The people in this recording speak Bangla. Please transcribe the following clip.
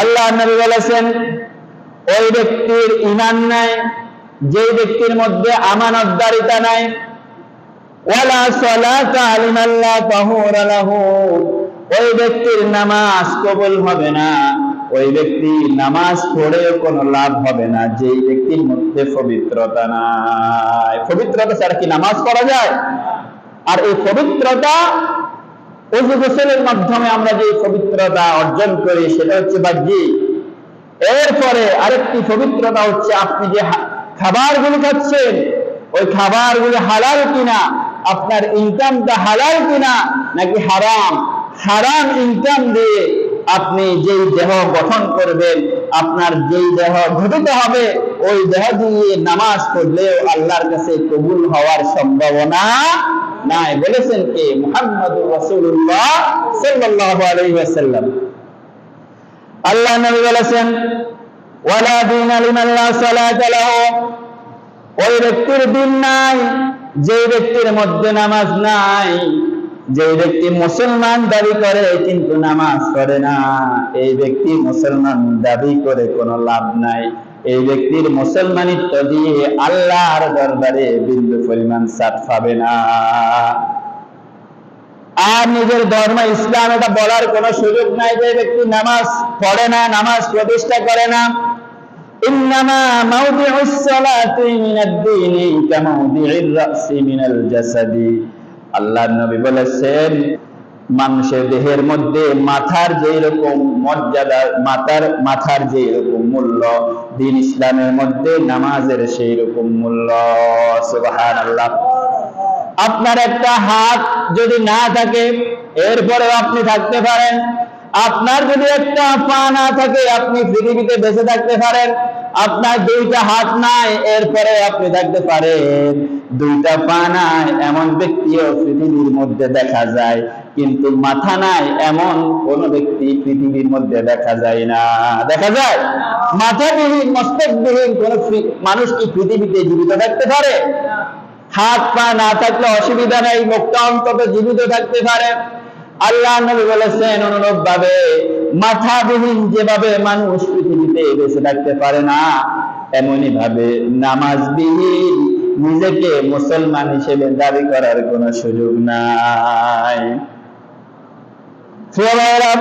আল্লাহ নবী বলেছেন, ওই ব্যক্তির ইমান নাই যে ব্যক্তির মধ্যে আমানতদারিতা নাই, ওয়ালা সালাতা লিমান লা তাহুরা লাহু, ওই ব্যক্তির নামাজ কবুল হবে না, ওই ব্যক্তি নামাজ পড়েও কোনো লাভ হবে না, যেই ব্যক্তির মধ্যে পবিত্রতা নাই। পবিত্রতা ছাড়া কি নামাজ পড়া যায়? আর এই পবিত্রতা অজু গোসলের মাধ্যমে আমরা যে পবিত্রতা অর্জন করি, সেটা হচ্ছে বাহ্যিক এরপরে আরেকটি পবিত্রতা হচ্ছে আপনি যে খাবারগুলো খাচ্ছেন, ওই খাবারগুলো হালাল কিনা, আপনার ইনকামটা হালাল কিনা, নাকি হারাম? হারাম ইনকাম দিয়ে আপনি যেই দেহ গঠন করবেন, আপনার যেই দেহ ঘটিত হবে, ওই দেহ দিয়ে নামাজ পড়লেও আল্লাহর কাছে কবুল হওয়ার সম্ভাবনা নাই বলেছেন কে? মুহাম্মদুর রাসূলুল্লাহ সাল্লাল্লাহু আলাইহি ওয়াসাল্লাম। আল্লাহ নবী বলেছেন, ওয়ালা দীনা লিমান লা সালাতা লাহু। ওই ব্যক্তির দিন নাই যে ব্যক্তির মধ্যে নামাজ নাই যে ব্যক্তি মুসলমান দাবি করে কিন্তু নামাজ পড়ে না, এই ব্যক্তি মুসলমান দাবি করে কোনো লাভ নাই। এই ব্যক্তির মুসলমানিত্ব দিয়ে আল্লাহর দরবারে বিন্দু পরিমাণ সাথ পাবে না। আর নিজের ধর্ম ইসলাম এটা বলার কোনো সুযোগ নাই যে ব্যক্তি নামাজ পড়ে না, নামাজ প্রতিষ্ঠা করে না। জাসাদি। আল্লাহর নবী বলেছেন মানুষের দেহের মধ্যে মাথার যেই রকম মর্যাদা মাথার মাথার যেই রকম মূল্য, দিন ইসলামের মধ্যে নামাজের সেই রকম মূল্য। সুবহানাল্লাহ। আপনার একটা হাত যদি না থাকে, এরপরেও আপনি থাকতে পারেন। আপনার যদি একটা পা না থাকে, আপনি পৃথিবীতে বেঁচে থাকতে পারেন। আপনার দুইটা হাত নাই, এরপরে আপনি থাকতে পারেন। দুইটা পা নাই, এমন ব্যক্তিও পৃথিবীর মধ্যে দেখা যায়। কিন্তু মাথা নাই এমন কোন ব্যক্তি পৃথিবীর মধ্যে দেখা যায় না। দেখা যায়? মাথাবিহীন, মস্তকবিহীন কোন মানুষ কি পৃথিবীতে জীবিত থাকতে পারে? হাত পা না থাকলে অসুবিধা নেই, মুখটা অন্তত জীবিত থাকতে পারে। আল্লাহ নবী বলেছেন অনুরূপ ভাবে মাথাবিহীন যেভাবে মানুষ পৃথিবীতে বেঁচে থাকতে পারে না এমনই ভাবে নামাজবিহীন নিজেকে মুসলমান হিসেবে দাবি করার কোনো সুযোগ নাই। fui a ver